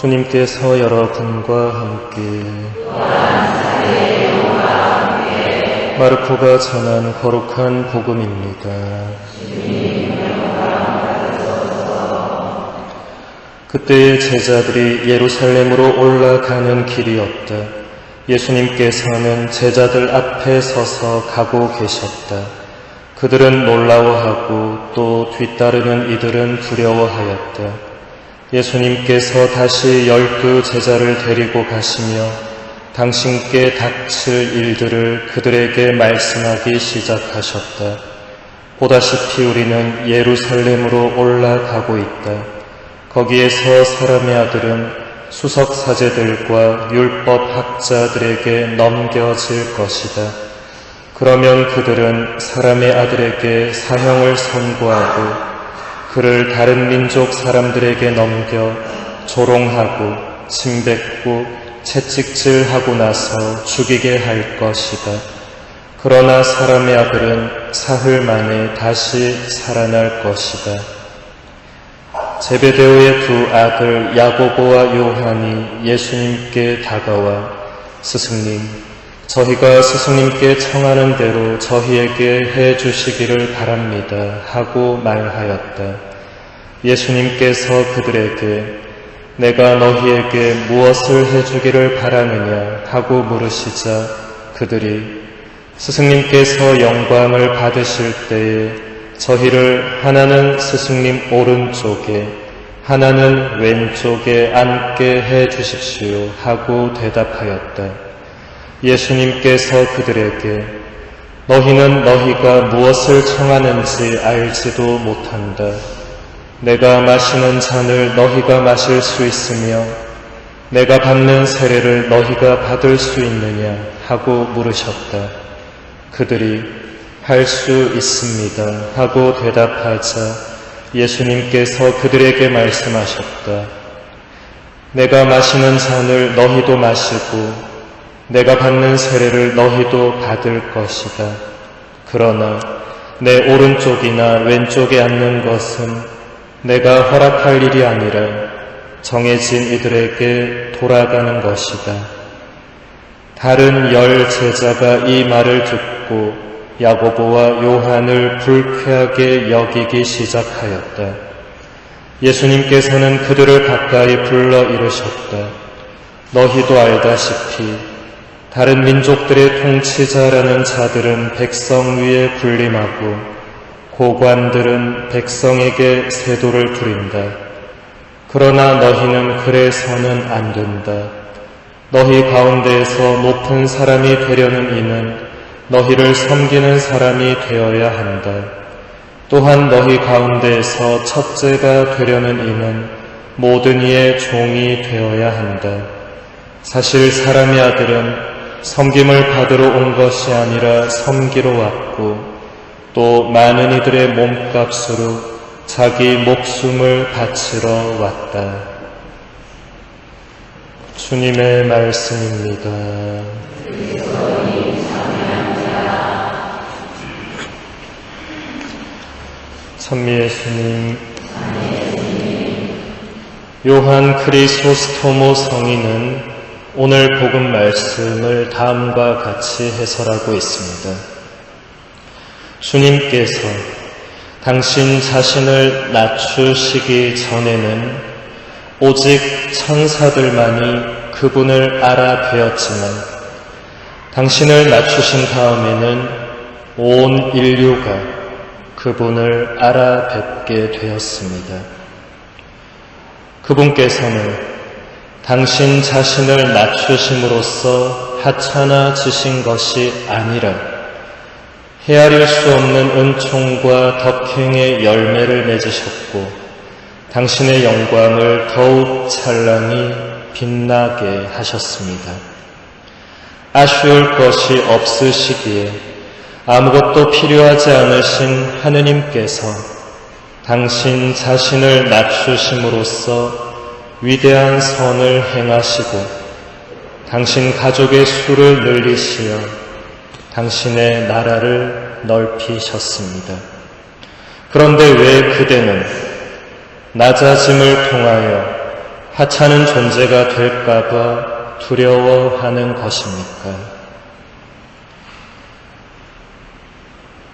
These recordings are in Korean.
주님께서 여러분과 함께 마르코가 전한 거룩한 복음입니다. 그때의 제자들이 예루살렘으로 올라가는 길이었다. 예수님께서는 제자들 앞에 서서 가고 계셨다. 그들은 놀라워하고 또 뒤따르는 이들은 두려워하였다. 예수님께서 다시 열두 제자를 데리고 가시며 당신께 닥칠 일들을 그들에게 말씀하기 시작하셨다. 보다시피 우리는 예루살렘으로 올라가고 있다. 거기에서 사람의 아들은 수석 사제들과 율법 학자들에게 넘겨질 것이다. 그러면 그들은 사람의 아들에게 사형을 선고하고 그를 다른 민족 사람들에게 넘겨 조롱하고 침뱉고 채찍질하고 나서 죽이게 할 것이다. 그러나 사람의 아들은 사흘 만에 다시 살아날 것이다. 제베데오의 두 아들 야고보와 요한이 예수님께 다가와 스승님, 저희가 스승님께 청하는 대로 저희에게 해 주시기를 바랍니다. 하고 말하였다. 예수님께서 그들에게 내가 너희에게 무엇을 해 주기를 바라느냐 하고 물으시자 그들이 스승님께서 영광을 받으실 때에 저희를 하나는 스승님 오른쪽에 하나는 왼쪽에 앉게 해 주십시오 하고 대답하였다. 예수님께서 그들에게 너희는 너희가 무엇을 청하는지 알지도 못한다. 내가 마시는 잔을 너희가 마실 수 있으며 내가 받는 세례를 너희가 받을 수 있느냐 하고 물으셨다. 그들이 할 수 있습니다 하고 대답하자 예수님께서 그들에게 말씀하셨다. 내가 마시는 잔을 너희도 마시고 내가 받는 세례를 너희도 받을 것이다. 그러나 내 오른쪽이나 왼쪽에 앉는 것은 내가 허락할 일이 아니라 정해진 이들에게 돌아가는 것이다. 다른 열 제자가 이 말을 듣고 야고보와 요한을 불쾌하게 여기기 시작하였다. 예수님께서는 그들을 가까이 불러 이르셨다. 너희도 알다시피 다른 민족들의 통치자라는 자들은 백성 위에 군림하고 고관들은 백성에게 세도를 부린다. 그러나 너희는 그래서는 안 된다. 너희 가운데에서 높은 사람이 되려는 이는 너희를 섬기는 사람이 되어야 한다. 또한 너희 가운데에서 첫째가 되려는 이는 모든 이의 종이 되어야 한다. 사실 사람의 아들은 섬김을 받으러 온 것이 아니라 섬기러 왔고 또 많은 이들의 몸값으로 자기 목숨을 바치러 왔다. 주님의 말씀입니다. 찬미의 주님, 요한 크리소스토모 성인은 오늘 복음 말씀을 다음과 같이 해설하고 있습니다. 주님께서 당신 자신을 낮추시기 전에는 오직 천사들만이 그분을 알아뵈었지만 당신을 낮추신 다음에는 온 인류가 그분을 알아 뵙게 되었습니다. 그분께서는 당신 자신을 낮추심으로써 하찮아 지신 것이 아니라 헤아릴 수 없는 은총과 덕행의 열매를 맺으셨고 당신의 영광을 더욱 찬란히 빛나게 하셨습니다. 아쉬울 것이 없으시기에 아무것도 필요하지 않으신 하느님께서 당신 자신을 낮추심으로써 위대한 선을 행하시고 당신 가족의 수를 늘리시어 당신의 나라를 넓히셨습니다. 그런데 왜 그대는 낮아짐을 통하여 하찮은 존재가 될까봐 두려워하는 것입니까?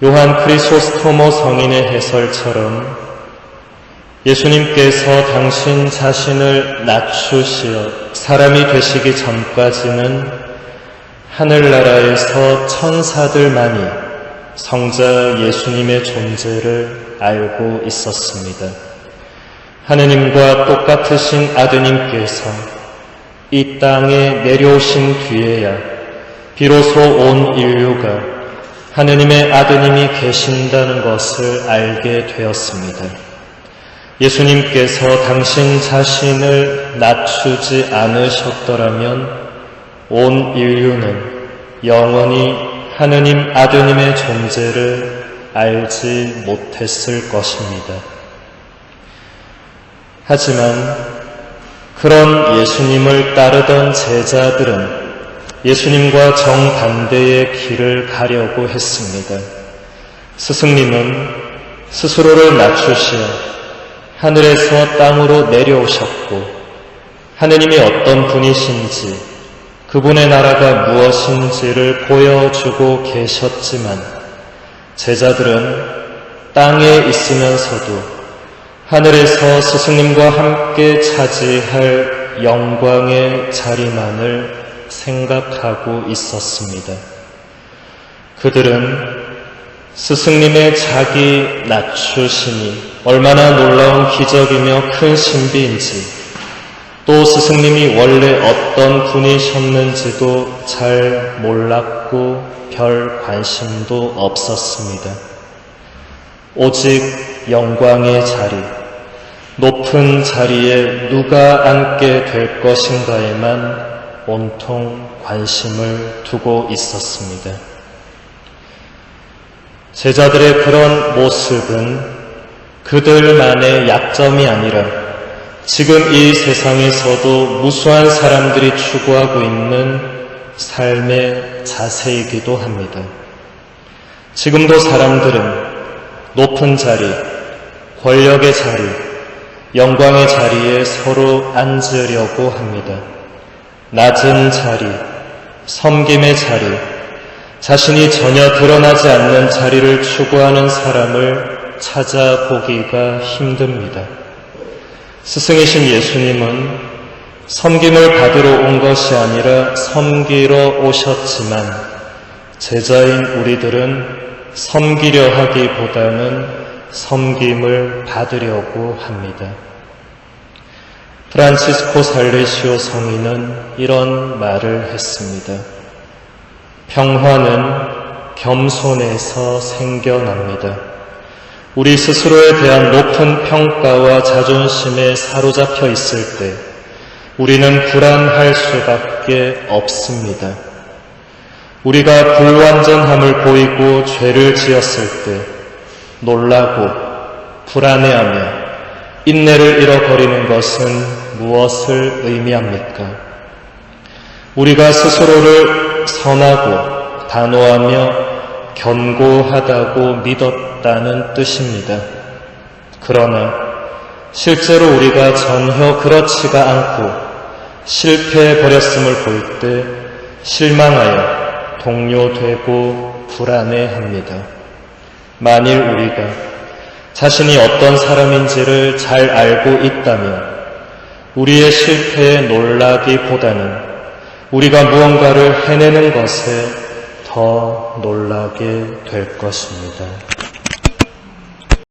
요한 크리소스토모 성인의 해설처럼 예수님께서 당신 자신을 낮추시어 사람이 되시기 전까지는 하늘나라에서 천사들만이 성자 예수님의 존재를 알고 있었습니다. 하느님과 똑같으신 아드님께서 이 땅에 내려오신 뒤에야 비로소 온 인류가 하느님의 아드님이 계신다는 것을 알게 되었습니다. 예수님께서 당신 자신을 낮추지 않으셨더라면 온 인류는 영원히 하느님 아드님의 존재를 알지 못했을 것입니다. 하지만 그런 예수님을 따르던 제자들은 예수님과 정반대의 길을 가려고 했습니다. 스승님은 스스로를 낮추시어 하늘에서 땅으로 내려오셨고 하느님이 어떤 분이신지 그분의 나라가 무엇인지를 보여주고 계셨지만 제자들은 땅에 있으면서도 하늘에서 스승님과 함께 차지할 영광의 자리만을 생각하고 있었습니다. 그들은 스승님의 자기 낮추심이 얼마나 놀라운 기적이며 큰 신비인지 또 스승님이 원래 어떤 분이셨는지도 잘 몰랐고 별 관심도 없었습니다. 오직 영광의 자리, 높은 자리에 누가 앉게 될 것인가에만 온통 관심을 두고 있었습니다. 제자들의 그런 모습은 그들만의 약점이 아니라 지금 이 세상에서도 무수한 사람들이 추구하고 있는 삶의 자세이기도 합니다. 지금도 사람들은 높은 자리, 권력의 자리, 영광의 자리에 서로 앉으려고 합니다. 낮은 자리, 섬김의 자리, 자신이 전혀 드러나지 않는 자리를 추구하는 사람을 찾아보기가 힘듭니다. 스승이신 예수님은 섬김을 받으러 온 것이 아니라 섬기러 오셨지만 제자인 우리들은 섬기려 하기보다는 섬김을 받으려고 합니다. 프란치스코 살레시오 성인은 이런 말을 했습니다. 평화는 겸손에서 생겨납니다. 우리 스스로에 대한 높은 평가와 자존심에 사로잡혀 있을 때 우리는 불안할 수밖에 없습니다. 우리가 불완전함을 보이고 죄를 지었을 때 놀라고 불안해하며 인내를 잃어버리는 것은 무엇을 의미합니까? 우리가 스스로를 선하고 단호하며 견고하다고 믿었다는 뜻입니다. 그러나 실제로 우리가 전혀 그렇지가 않고 실패해 버렸음을 볼 때 실망하여 동요되고 불안해합니다. 만일 우리가 자신이 어떤 사람인지를 잘 알고 있다면 우리의 실패에 놀라기보다는 우리가 무언가를 해내는 것에 더 놀라게 될 것입니다.